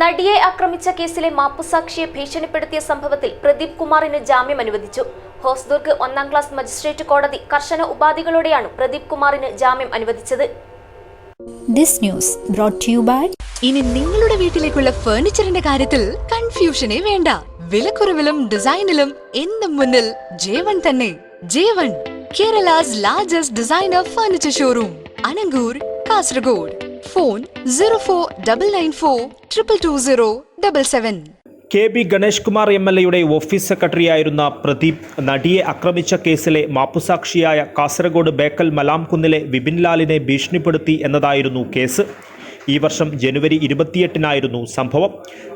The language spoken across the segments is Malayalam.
നടിയെ ആക്രമിച്ച കേസിലെ മാപ്പുസാക്ഷിയെ ഭീഷണിപ്പെടുത്തിയ സംഭവത്തിൽ പ്രദീപ് കുമാറിന് ജാമ്യം അനുവദിച്ചു. ഹോസ്ദുർഗ് ഒന്നാം ക്ലാസ് മജിസ്ട്രേറ്റ് കോടതി കർശന ഉപാധികളോടെയാണ് പ്രദീപ് കുമാറിന് ജാമ്യം അനുവദിച്ചത്. This news brought to you by ഇനി നിങ്ങളുടെ വീട്ടിലേക്കുള്ള ഫർണിച്ചറിന്റെ കാര്യത്തിൽ കൺഫ്യൂഷനെ വേണ്ട. വിലക്കുറവിലും ഡിസൈനിലും എന്നും മുന്നിൽ ജേവൺ തന്നെ. Jevon Kerala's largest designer furniture showroom Anangoor Kasaragod. Phone zero four double nine four triple two zero double seven K B Ganesh Kumar M L എയുടെ ഓഫീസ് സെക്രട്ടറിയായിരുന്ന പ്രദീപ് നടിയെ ആക്രമിച്ച കേസിലെ മാപ്പുസാക്ഷിയായ കാസർഗോഡ് ബേക്കൽ മലാംകുന്നിലെ വിപിൻലാലിനെ ഭീഷണിപ്പെടുത്തി എന്നതായിരുന്നു കേസ്. ഈ വർഷം ജനുവരി ഇരുപത്തിയെട്ടിനായിരുന്നു സംഭവം.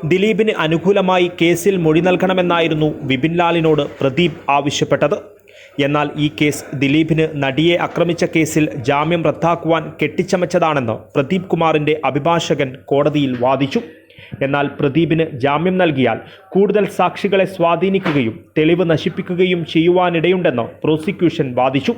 ദിലീപിന് അനുകൂലമായി കേസിൽ മൊഴി നൽകണമെന്നായിരുന്നു വിപിൻലാലിനോട് പ്രദീപ് ആവശ്യപ്പെട്ടത്. എന്നാൽ ഈ കേസ് ദിലീപിന് നടിയെ ആക്രമിച്ച കേസിൽ ജാമ്യം റദ്ദാക്കുവാൻ കെട്ടിച്ചമച്ചതാണെന്ന് പ്രദീപ് കുമാറിന്റെ അഭിഭാഷകൻ കോടതിയിൽ വാദിച്ചു. എന്നാൽ പ്രദീപിന് ജാമ്യം നൽകിയാൽ കൂടുതൽ സാക്ഷികളെ സ്വാധീനിക്കുകയും തെളിവ് നശിപ്പിക്കുകയും ചെയ്യുവാനിടയുണ്ടെന്ന് പ്രോസിക്യൂഷൻ വാദിച്ചു.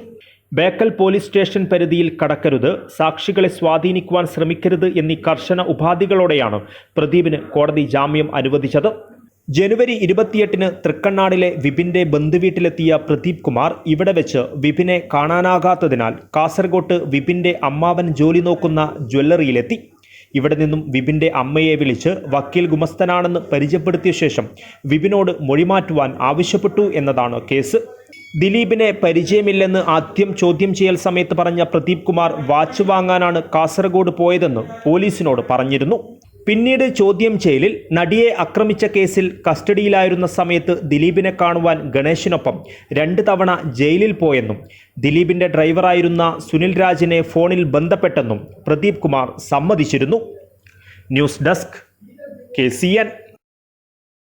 ബേക്കൽ പോലീസ് സ്റ്റേഷൻ പരിധിയിൽ കടക്കരുത് സാക്ഷികളെ സ്വാധീനിക്കുവാൻ ശ്രമിക്കരുത് എന്നീ കർശന ഉപാധികളോടെയാണ് പ്രദീപിന് കോടതി ജാമ്യം അനുവദിച്ചത്. ജനുവരി ഇരുപത്തിയെട്ടിന് തൃക്കണ്ണാടിലെ വിപിന്റെ ബന്ധുവീട്ടിലെത്തിയ പ്രദീപ് കുമാർ ഇവിടെ വെച്ച് വിപിനെ കാണാനാകാത്തതിനാൽ കാസർഗോട്ട് വിപിന്റെ അമ്മാവൻ ജോലി നോക്കുന്ന ജ്വല്ലറിയിലെത്തി. ഇവിടെ നിന്നും വിപിന്റെ അമ്മയെ വിളിച്ച് വക്കീൽ ഗുമസ്തനാണെന്ന് പരിചയപ്പെടുത്തിയ ശേഷം വിപിനോട് മൊഴിമാറ്റുവാൻ ആവശ്യപ്പെട്ടു എന്നതാണ് കേസ്. ദിലീപിനെ പരിചയമില്ലെന്ന് ആദ്യം ചോദ്യം ചെയ്യൽ സമയത്ത് പറഞ്ഞ പ്രദീപ് കുമാർ വാച്ച് വാങ്ങാനാണ് കാസർഗോഡ് പോയതെന്ന് പോലീസിനോട് പറഞ്ഞിരുന്നു. പിന്നീട് ചോദ്യം ചെയ്യലിൽ നടിയെ ആക്രമിച്ച കേസിൽ കസ്റ്റഡിയിലായിരുന്ന സമയത്ത് ദിലീപിനെ കാണുവാൻ ഗണേശിനൊപ്പം രണ്ട് തവണ ജയിലിൽ പോയെന്നും ദിലീപിന്റെ ഡ്രൈവറായിരുന്ന സുനിൽ രാജിനെ ഫോണിൽ ബന്ധപ്പെട്ടെന്നും Pradeep Kumar സമ്മതിച്ചിരുന്നു. News desk K